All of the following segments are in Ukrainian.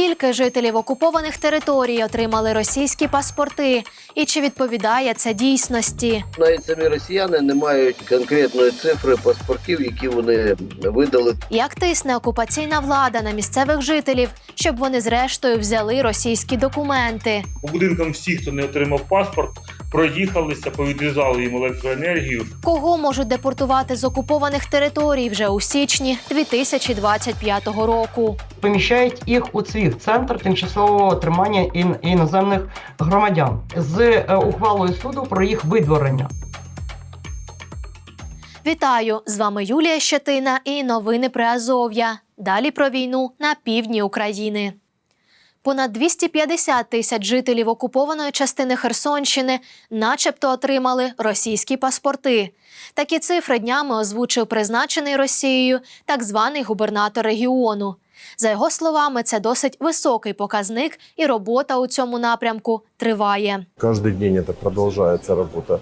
Скільки жителів окупованих територій отримали російські паспорти, і чи відповідає це дійсності? Навіть самі росіяни не мають конкретної цифри паспортів, які вони видали. Як тисне окупаційна влада на місцевих жителів, щоб вони зрештою взяли російські документи? У будинкам всі, хто не отримав паспорт, проїхалися, повідрізали їм електроенергію. Кого можуть депортувати з окупованих територій вже у січні 2025 року? поміщають їх у ЦВІГ – центр тимчасового тримання ін- іноземних громадян з е, ухвалою суду про їх видворення. Вітаю! З вами Юлія Щетина і новини про Азов'я. Далі про війну на півдні України. Понад 250 тисяч жителів окупованої частини Херсонщини начебто отримали російські паспорти. Такі цифри днями озвучив призначений Росією так званий губернатор регіону. За його словами, це досить високий показник, і робота у цьому напрямку триває. Каждый день это продолжается работа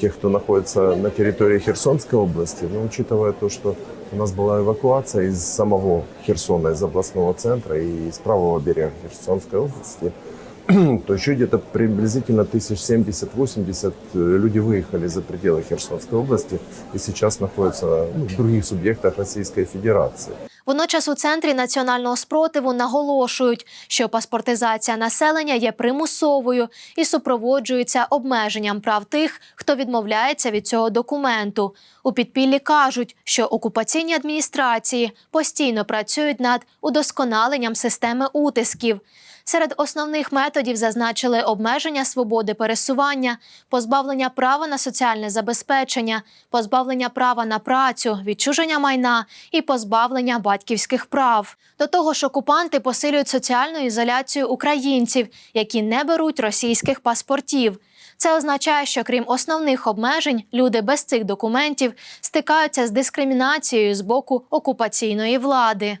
тех, кто находится на территории Херсонской области. Но учитывая то, что у нас была эвакуация из самого Херсона, из областного центра и из правого берега Херсонской области, то еще где-то приблизительно 1070-80 люди выехали за пределы Херсонской области и сейчас находятся ну, в других субъектах Российской Федерации. Водночас у центрі національного спротиву наголошують, що паспортизація населення є примусовою і супроводжується обмеженням прав тих, хто відмовляється від цього документу. У підпіллі кажуть, що окупаційні адміністрації постійно працюють над удосконаленням системи утисків. Серед основних методів зазначили обмеження свободи пересування, позбавлення права на соціальне забезпечення, позбавлення права на працю, відчуження майна і позбавлення батьківських прав. До того ж, окупанти посилюють соціальну ізоляцію українців, які не беруть російських паспортів. Це означає, що крім основних обмежень, люди без цих документів стикаються з дискримінацією з боку окупаційної влади.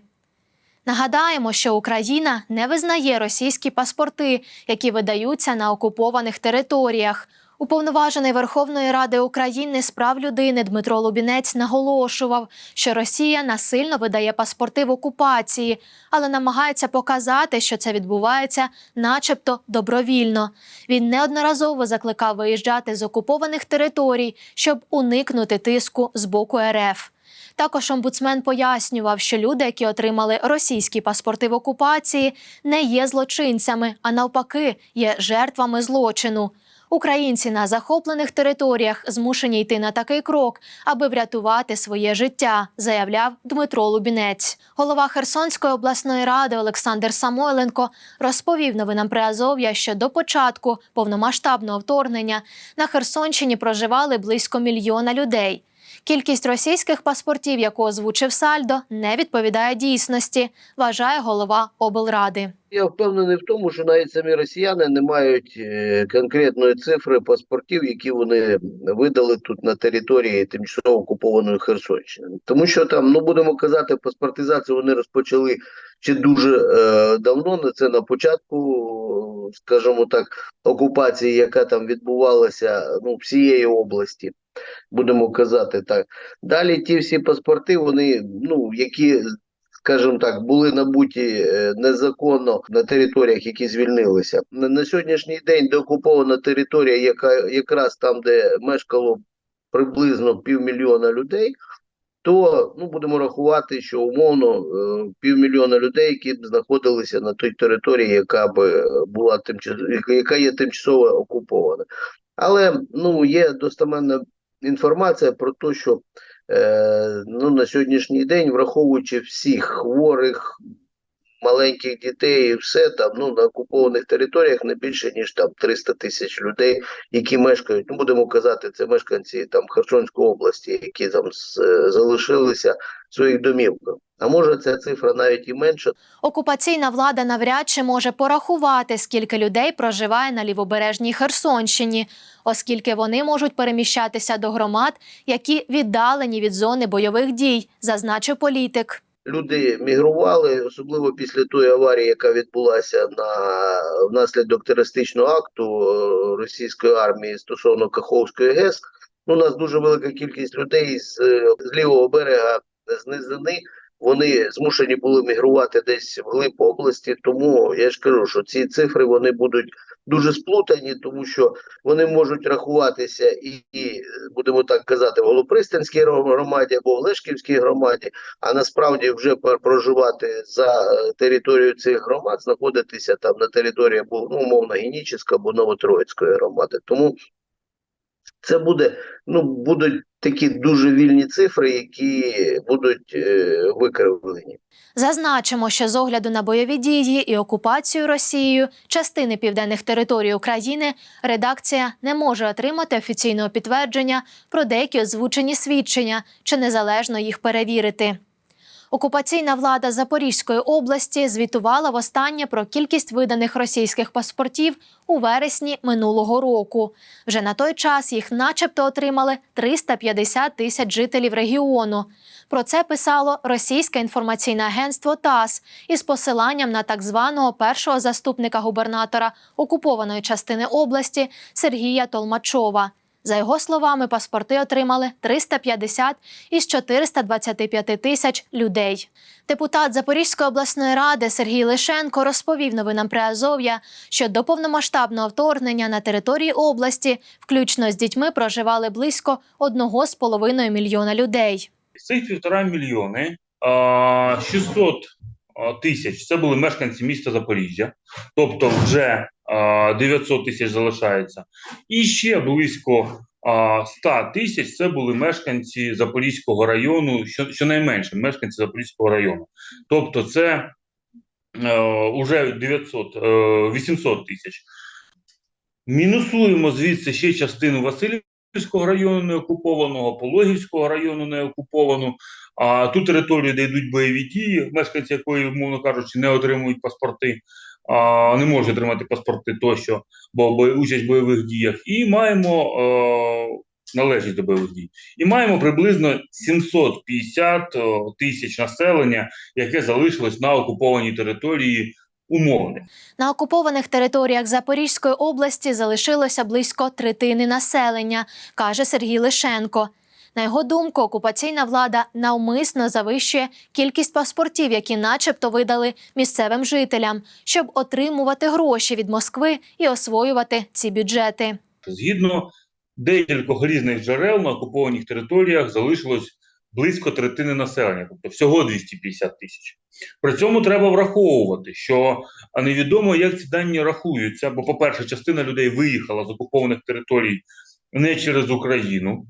Нагадаємо, що Україна не визнає російські паспорти, які видаються на окупованих територіях. Уповноважений Верховної Ради України з прав людини Дмитро Лубінець наголошував, що Росія насильно видає паспорти в окупації, але намагається показати, що це відбувається, начебто добровільно. Він неодноразово закликав виїжджати з окупованих територій, щоб уникнути тиску з боку РФ. Також омбудсмен пояснював, що люди, які отримали російські паспорти в окупації, не є злочинцями, а навпаки, є жертвами злочину. Українці на захоплених територіях змушені йти на такий крок, аби врятувати своє життя, заявляв Дмитро Лубінець. Голова Херсонської обласної ради Олександр Самойленко розповів новинам Приазов'я, що до початку повномасштабного вторгнення на Херсонщині проживали близько мільйона людей. Кількість російських паспортів, яку озвучив Сальдо, не відповідає дійсності, вважає голова облради. Я впевнений в тому, що навіть самі росіяни не мають е, конкретної цифри паспортів, які вони видали тут на території тимчасово окупованої Херсонщини. Тому що там, ну будемо казати, паспортизацію вони розпочали ще дуже е, давно. На це на початку, скажімо так, окупації, яка там відбувалася ну всієї області. Будемо казати так. Далі ті всі паспорти, вони ну які скажімо так, були набуті е, незаконно на територіях, які звільнилися. На, сьогоднішній день деокупована територія, яка якраз там, де мешкало приблизно півмільйона людей, то ну будемо рахувати, що умовно е, півмільйона людей, які б знаходилися на той території, яка би була тимчасово, яка є тимчасово окупована. Але ну є достеменна інформація про те, що е, ну, на сьогоднішній день, враховуючи всіх хворих, маленьких дітей і все там, ну, на окупованих територіях не більше, ніж там 300 тисяч людей, які мешкають, ну, будемо казати, це мешканці там Херсонської області, які там залишилися в своїх домівках. А може ця цифра навіть і менша, Окупаційна влада навряд чи може порахувати, скільки людей проживає на лівобережній Херсонщині, оскільки вони можуть переміщатися до громад, які віддалені від зони бойових дій, зазначив політик. Люди мігрували, особливо після тої аварії, яка відбулася на внаслідок терористичного акту е, російської армії стосовно Каховської ГЕС. Ну, у нас дуже велика кількість людей з, е, з лівого берега з низини вони змушені були мігрувати десь в глиб області. Тому я ж кажу, що ці цифри вони будуть дуже сплутані, тому що вони можуть рахуватися і, і будемо так казати, в Голопристанській громаді або в Лешківській громаді, а насправді вже пр- проживати за е, територією цих громад, знаходитися там на території або ну, умовно Генічеська або Новотроїцької громади. Тому це буде, ну будуть такі дуже вільні цифри, які будуть е, викривлені. Зазначимо, що з огляду на бойові дії і окупацію Росією частини південних територій України редакція не може отримати офіційного підтвердження про деякі озвучені свідчення чи незалежно їх перевірити. Окупаційна влада Запорізької області звітувала востаннє про кількість виданих російських паспортів у вересні минулого року. Вже на той час їх, начебто, отримали 350 тисяч жителів регіону. Про це писало російське інформаційне агентство ТАСС із посиланням на так званого першого заступника губернатора окупованої частини області Сергія Толмачова. За його словами, паспорти отримали 350 із 425 тисяч людей. Депутат Запорізької обласної ради Сергій Лишенко розповів новинам Приазов'я, що до повномасштабного вторгнення на території області, включно з дітьми, проживали близько 1,5 мільйона людей. Цих півтора мільйони а, 600 а, тисяч це були мешканці міста Запоріжжя, тобто вже 900 тисяч залишається. І ще близько 100 тисяч це були мешканці Запорізького району, що, щонайменше мешканці Запорізького району. Тобто це е, уже 900, е, 800 тисяч. Мінусуємо звідси ще частину Васильівського району неокупованого, Пологівського району неокуповану, а ту територію, де йдуть бойові дії, мешканці якої, умовно кажучи, не отримують паспорти, а, не можуть отримати паспорти тощо, бо участь в бойових діях, і маємо е, належність до бойових дій. І маємо приблизно 750 о, тисяч населення, яке залишилось на окупованій території умовне. На окупованих територіях Запорізької області залишилося близько третини населення, каже Сергій Лишенко. На його думку, окупаційна влада навмисно завищує кількість паспортів, які, начебто, видали місцевим жителям, щоб отримувати гроші від Москви і освоювати ці бюджети. Згідно декількох різних джерел на окупованих територіях залишилось близько третини населення, тобто всього 250 тисяч. При цьому треба враховувати, що невідомо, як ці дані рахуються, бо, по-перше, частина людей виїхала з окупованих територій не через Україну.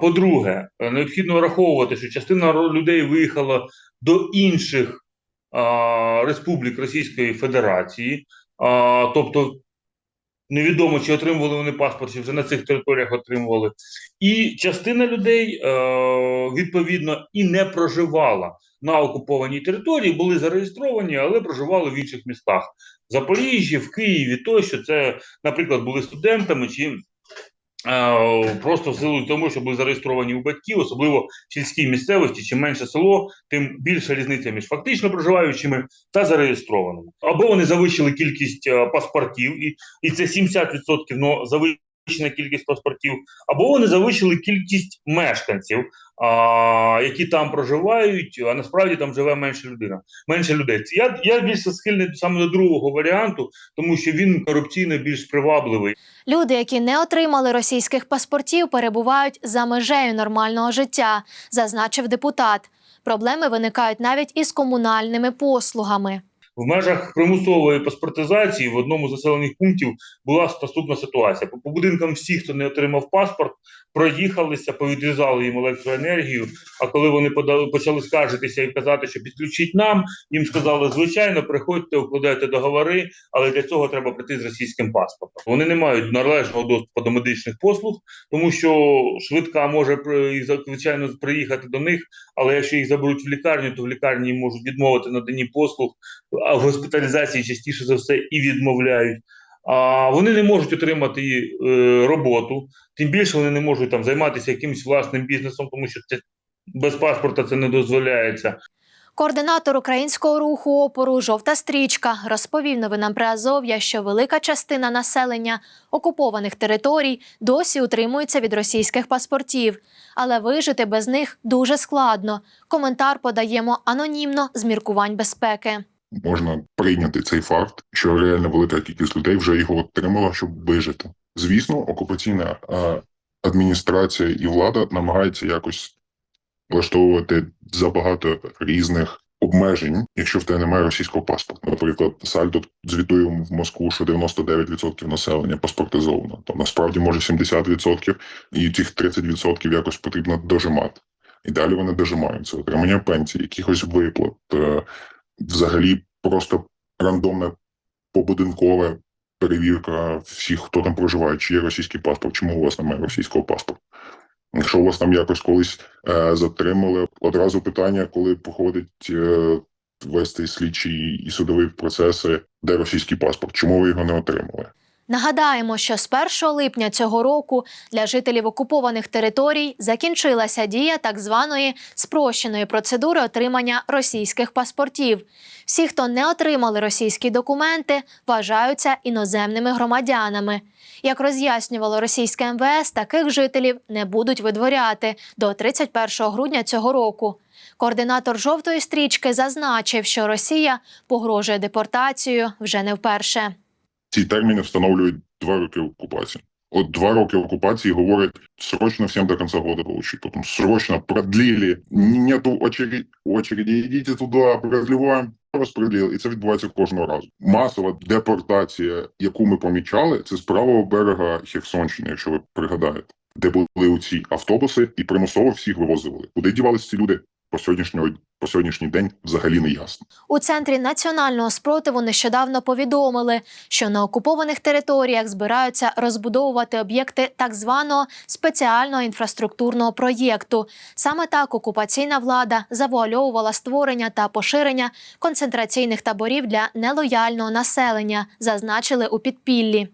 По-друге, е, необхідно враховувати, що частина людей виїхала до інших республік Російської Федерації, тобто Невідомо, чи отримували вони паспорт, чи вже на цих територіях отримували. І частина людей, е, відповідно, і не проживала на окупованій території, були зареєстровані, але проживали в інших містах. Запоріжжі, в Києві тощо. Це, наприклад, були студентами чи просто в силу тому, що були зареєстровані у батьків, особливо в сільській місцевості, чим менше село, тим більша різниця між фактично проживаючими та зареєстрованими. Або вони завищили кількість е, паспортів, і, і це 70% но завищена кількість паспортів, або вони завищили кількість мешканців, а, які там проживають, а насправді там живе менше людина, менше людей. Я, я більше схильний саме до другого варіанту, тому що він корупційно більш привабливий. Люди, які не отримали російських паспортів, перебувають за межею нормального життя, зазначив депутат. Проблеми виникають навіть із комунальними послугами. В межах примусової паспортизації в одному з населених пунктів була наступна ситуація. По, будинкам всі, хто не отримав паспорт, проїхалися, повідрізали їм електроенергію. А коли вони подали, почали скаржитися і казати, що підключіть нам, їм сказали, звичайно, приходьте, укладайте договори, але для цього треба прийти з російським паспортом. Вони не мають належного доступу до медичних послуг, тому що швидка може звичайно приїхати до них, але якщо їх заберуть в лікарню, то в лікарні можуть відмовити наданні послуг, в госпіталізації частіше за все і відмовляють. А вони не можуть отримати е, роботу, тим більше вони не можуть там займатися якимось власним бізнесом, тому що це без паспорта це не дозволяється. Координатор українського руху опору Жовта стрічка розповів новинам Приазов'я, що велика частина населення окупованих територій досі утримується від російських паспортів, але вижити без них дуже складно. Коментар подаємо анонімно з міркувань безпеки. Можна прийняти цей факт, що реально велика кількість людей вже його отримала, щоб вижити. Звісно, окупаційна адміністрація і влада намагаються якось влаштовувати забагато різних обмежень, якщо в тебе немає російського паспорта. Наприклад, Сальдо звітує в Москву, що 99% населення паспортизовано. То насправді може 70%, і цих 30% якось потрібно дожимати. І далі вони дожимають це отримання пенсій, якихось виплат, е, взагалі просто рандомна побудинкова перевірка всіх, хто там проживає, чи є російський паспорт, чому у вас немає російського паспорту. Якщо у вас там якось колись е, затримали, одразу питання, коли проходить е, вести слідчі і судові процеси, де російський паспорт, чому ви його не отримали? Нагадаємо, що з 1 липня цього року для жителів окупованих територій закінчилася дія так званої спрощеної процедури отримання російських паспортів. Всі, хто не отримали російські документи, вважаються іноземними громадянами. Як роз'яснювало російське МВС, таких жителів не будуть видворяти до 31 грудня цього року. Координатор жовтої стрічки зазначив, що Росія погрожує депортацією вже не вперше. Ці терміни встановлюють два роки окупації. От два роки оккупации говорят, срочно всем до конца года получить. Потом срочно продлили, нету очереди, очереди, идите туда, продліваємо, розподіл, і це відбувається кожного разу. Масова депортація, яку ми помічали, це з правого берега Херсонщини, якщо ви пригадаєте, де були ці автобуси і примусово всіх вивозили. Куди дівалися ці люди? По сьогоднішнього по сьогоднішній день взагалі не ясно. У центрі національного спротиву нещодавно повідомили, що на окупованих територіях збираються розбудовувати об'єкти так званого спеціального інфраструктурного проєкту. Саме так окупаційна влада завуальовувала створення та поширення концентраційних таборів для нелояльного населення, зазначили у підпіллі.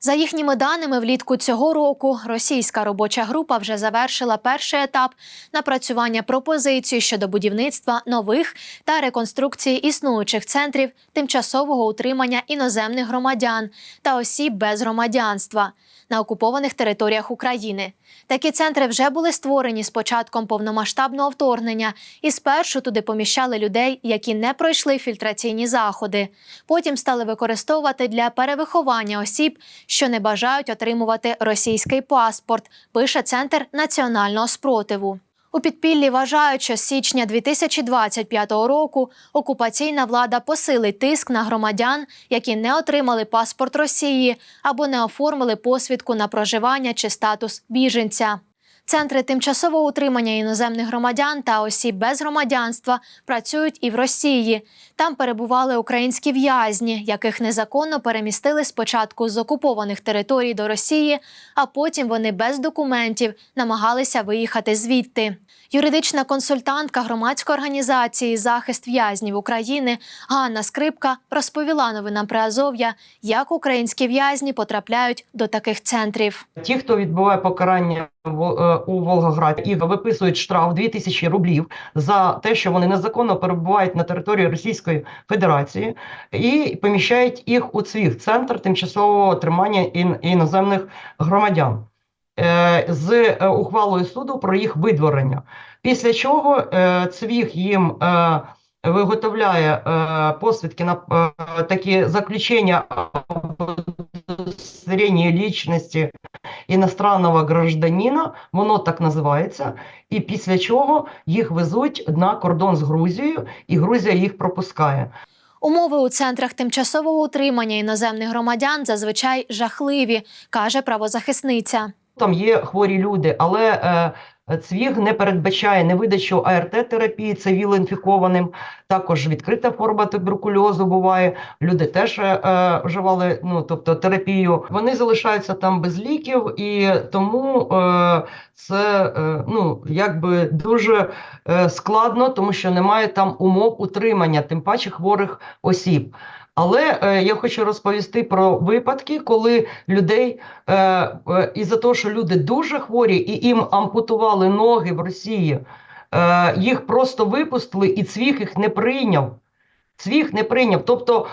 За їхніми даними, влітку цього року російська робоча група вже завершила перший етап напрацювання пропозицій щодо будівництва нових та реконструкції існуючих центрів тимчасового утримання іноземних громадян та осіб без громадянства на окупованих територіях України. Такі центри вже були створені з початком повномасштабного вторгнення, і спершу туди поміщали людей, які не пройшли фільтраційні заходи. Потім стали використовувати для перевиховання осіб, що не бажають отримувати російський паспорт, пише Центр національного спротиву. У підпіллі вважають, що з січня 2025 року окупаційна влада посилить тиск на громадян, які не отримали паспорт Росії або не оформили посвідку на проживання чи статус біженця. Центри тимчасового утримання іноземних громадян та осіб без громадянства працюють і в Росії. Там перебували українські в'язні, яких незаконно перемістили спочатку з окупованих територій до Росії, а потім вони без документів намагалися виїхати звідти. Юридична консультантка громадської організації Захист в'язнів України Ганна Скрипка розповіла новинам Приазов'я, як українські в'язні потрапляють до таких центрів. Ті, хто відбуває покарання в- е, у Волгограді і виписують штраф 2000 рублів за те, що вони незаконно перебувають на території Російської Федерації, і поміщають їх у цвіх центр тимчасового тримання ін- іноземних громадян. е, З е, ухвалою суду про їх видворення. Після чого е, цвіх їм виготовляє посвідки на такі заключення об удостоверении личности іностранного гражданина, воно так називається, і після чого їх везуть на кордон з Грузією, і Грузія їх пропускає. Умови у центрах тимчасового утримання іноземних громадян зазвичай жахливі, каже правозахисниця. Там є хворі люди, але е, цвіг не передбачає не видачу АРТ-терапії цивілоінфікованим, також відкрита форма туберкульозу буває. Люди теж е, е, вживали ну, тобто, терапію. Вони залишаються там без ліків, і тому е, це е, ну, якби дуже е, складно, тому що немає там умов утримання, тим паче хворих осіб. Але е, я хочу розповісти про випадки, коли людей е, е, із-за того, що люди дуже хворі, і їм ампутували ноги в Росії, е, їх просто випустили, і цвіх їх не прийняв. Цвіх не прийняв. Тобто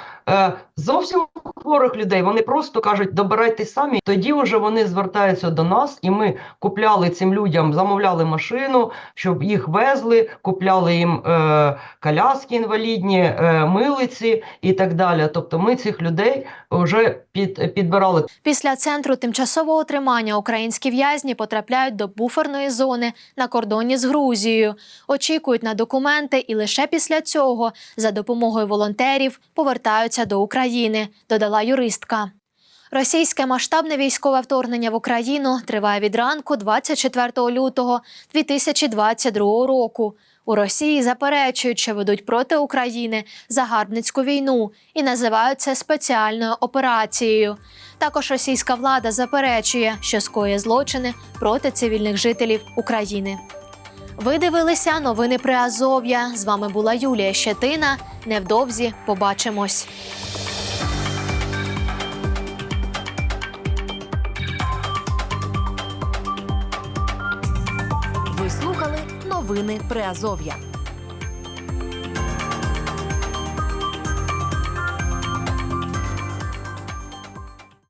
зовсім хворих людей вони просто кажуть, добирайтесь самі. Тоді вже вони звертаються до нас, і ми купляли цим людям, замовляли машину, щоб їх везли, купляли їм е, коляски інвалідні, е, милиці і так далі. Тобто ми цих людей вже під, підбирали. Після центру тимчасового тримання українські в'язні потрапляють до буферної зони на кордоні з Грузією, очікують на документи і лише після цього за допомогою волонтерів повертаються до України, додала юристка. Російське масштабне військове вторгнення в Україну триває від ранку 24 лютого 2022 року. У Росії заперечують, що ведуть проти України загарбницьку війну і називають це спеціальною операцією. Також російська влада заперечує, що скоює злочини проти цивільних жителів України. Ви дивилися новини при Азов'я. З вами була Юлія Щетина. Невдовзі побачимось. Ви слухали новини Приазов'я.